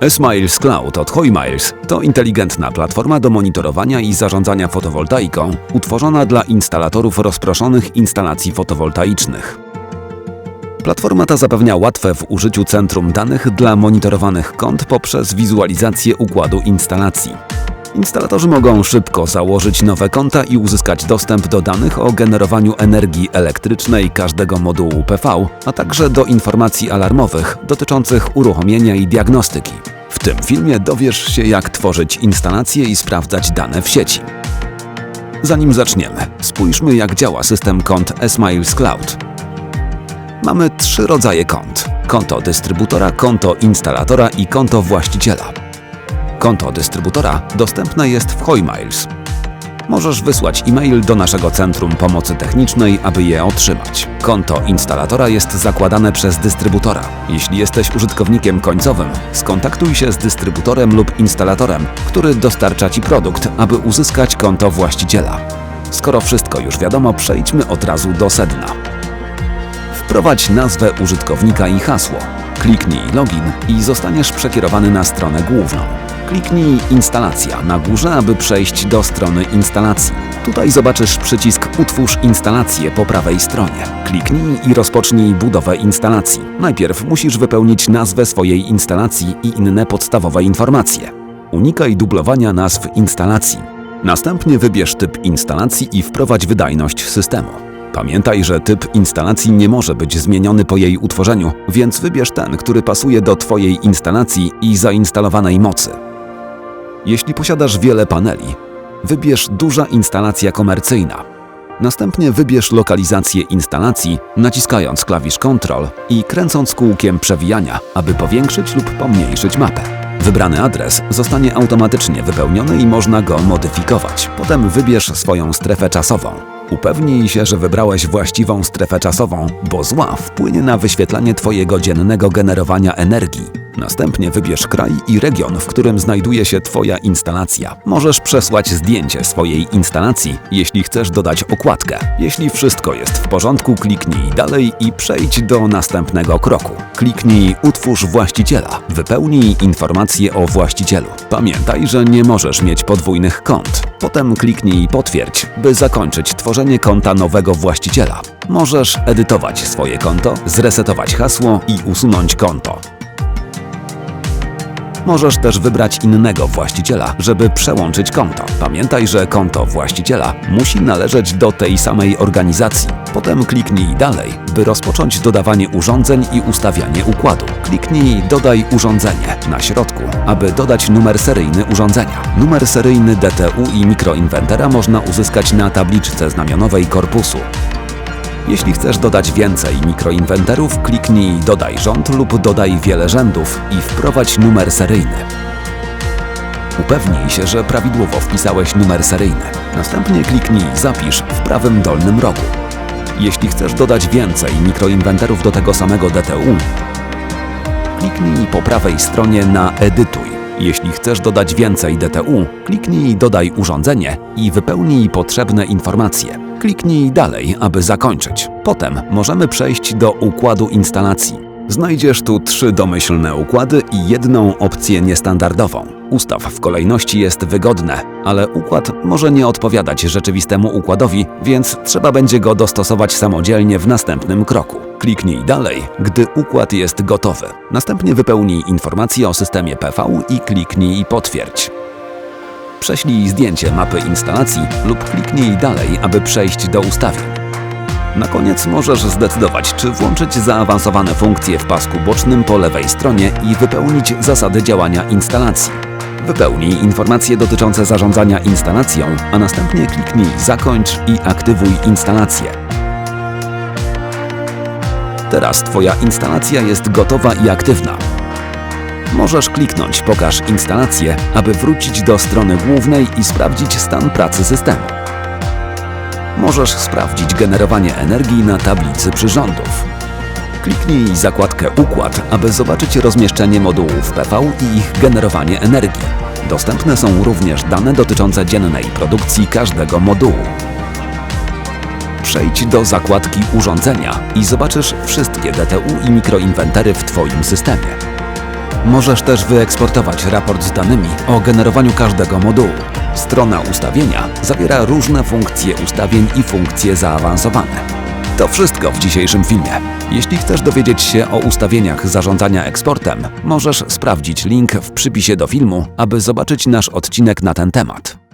S-Miles Cloud od Hoymiles to inteligentna platforma do monitorowania i zarządzania fotowoltaiką, utworzona dla instalatorów rozproszonych instalacji fotowoltaicznych. Platforma ta zapewnia łatwe w użyciu centrum danych dla monitorowanych kont poprzez wizualizację układu instalacji. Instalatorzy mogą szybko założyć nowe konta i uzyskać dostęp do danych o generowaniu energii elektrycznej każdego modułu PV, a także do informacji alarmowych dotyczących uruchomienia i diagnostyki. W tym filmie dowiesz się, jak tworzyć instalacje i sprawdzać dane w sieci. Zanim zaczniemy, spójrzmy, jak działa system kont S-Miles Cloud. Mamy trzy rodzaje kont: konto dystrybutora, konto instalatora i konto właściciela. Konto dystrybutora dostępne jest w Hoymiles. Możesz wysłać e-mail do naszego Centrum Pomocy Technicznej, aby je otrzymać. Konto instalatora jest zakładane przez dystrybutora. Jeśli jesteś użytkownikiem końcowym, skontaktuj się z dystrybutorem lub instalatorem, który dostarcza Ci produkt, aby uzyskać konto właściciela. Skoro wszystko już wiadomo, przejdźmy od razu do sedna. Wprowadź nazwę użytkownika i hasło. Kliknij login i zostaniesz przekierowany na stronę główną. Kliknij instalacja na górze, aby przejść do strony instalacji. Tutaj zobaczysz przycisk Utwórz instalację po prawej stronie. Kliknij i rozpocznij budowę instalacji. Najpierw musisz wypełnić nazwę swojej instalacji i inne podstawowe informacje. Unikaj dublowania nazw instalacji. Następnie wybierz typ instalacji i wprowadź wydajność systemu. Pamiętaj, że typ instalacji nie może być zmieniony po jej utworzeniu, więc wybierz ten, który pasuje do Twojej instalacji i zainstalowanej mocy. Jeśli posiadasz wiele paneli, wybierz duża instalacja komercyjna. Następnie wybierz lokalizację instalacji, naciskając klawisz Ctrl i kręcąc kółkiem przewijania, aby powiększyć lub pomniejszyć mapę. Wybrany adres zostanie automatycznie wypełniony i można go modyfikować. Potem wybierz swoją strefę czasową. Upewnij się, że wybrałeś właściwą strefę czasową, bo zła wpłynie na wyświetlanie Twojego dziennego generowania energii. Następnie wybierz kraj i region, w którym znajduje się Twoja instalacja. Możesz przesłać zdjęcie swojej instalacji, jeśli chcesz dodać okładkę. Jeśli wszystko jest w porządku, kliknij dalej i przejdź do następnego kroku. Kliknij Utwórz właściciela. Wypełnij informacje o właścicielu. Pamiętaj, że nie możesz mieć podwójnych kont. Potem kliknij Potwierdź, by zakończyć tworzenie konta nowego właściciela. Możesz edytować swoje konto, zresetować hasło i usunąć konto. Możesz też wybrać innego właściciela, żeby przełączyć konto. Pamiętaj, że konto właściciela musi należeć do tej samej organizacji. Potem kliknij dalej, by rozpocząć dodawanie urządzeń i ustawianie układu. Kliknij Dodaj urządzenie na środku, aby dodać numer seryjny urządzenia. Numer seryjny DTU i mikroinwentera można uzyskać na tabliczce znamionowej korpusu. Jeśli chcesz dodać więcej mikroinwenterów, kliknij Dodaj rząd lub dodaj wiele rzędów i wprowadź numer seryjny. Upewnij się, że prawidłowo wpisałeś numer seryjny. Następnie kliknij Zapisz w prawym dolnym rogu. Jeśli chcesz dodać więcej mikroinwenterów do tego samego DTU, kliknij po prawej stronie na Edytuj. Jeśli chcesz dodać więcej DTU, kliknij Dodaj urządzenie i wypełnij potrzebne informacje. Kliknij dalej, aby zakończyć. Potem możemy przejść do układu instalacji. Znajdziesz tu trzy domyślne układy i jedną opcję niestandardową. Ustaw w kolejności jest wygodne, ale układ może nie odpowiadać rzeczywistemu układowi, więc trzeba będzie go dostosować samodzielnie w następnym kroku. Kliknij dalej, gdy układ jest gotowy. Następnie wypełnij informacje o systemie PV i kliknij Potwierdź. Prześlij zdjęcie mapy instalacji lub kliknij dalej, aby przejść do ustawień. Na koniec możesz zdecydować, czy włączyć zaawansowane funkcje w pasku bocznym po lewej stronie i wypełnić zasady działania instalacji. Wypełnij informacje dotyczące zarządzania instalacją, a następnie kliknij Zakończ i aktywuj instalację. Teraz Twoja instalacja jest gotowa i aktywna. Możesz kliknąć Pokaż instalację, aby wrócić do strony głównej i sprawdzić stan pracy systemu. Możesz sprawdzić generowanie energii na tablicy przyrządów. Kliknij zakładkę Układ, aby zobaczyć rozmieszczenie modułów PV i ich generowanie energii. Dostępne są również dane dotyczące dziennej produkcji każdego modułu. Przejdź do zakładki Urządzenia i zobaczysz wszystkie DTU i mikroinwentery w Twoim systemie. Możesz też wyeksportować raport z danymi o generowaniu każdego modułu. Strona ustawienia zawiera różne funkcje ustawień i funkcje zaawansowane. To wszystko w dzisiejszym filmie. Jeśli chcesz dowiedzieć się o ustawieniach zarządzania eksportem, możesz sprawdzić link w przypisie do filmu, aby zobaczyć nasz odcinek na ten temat.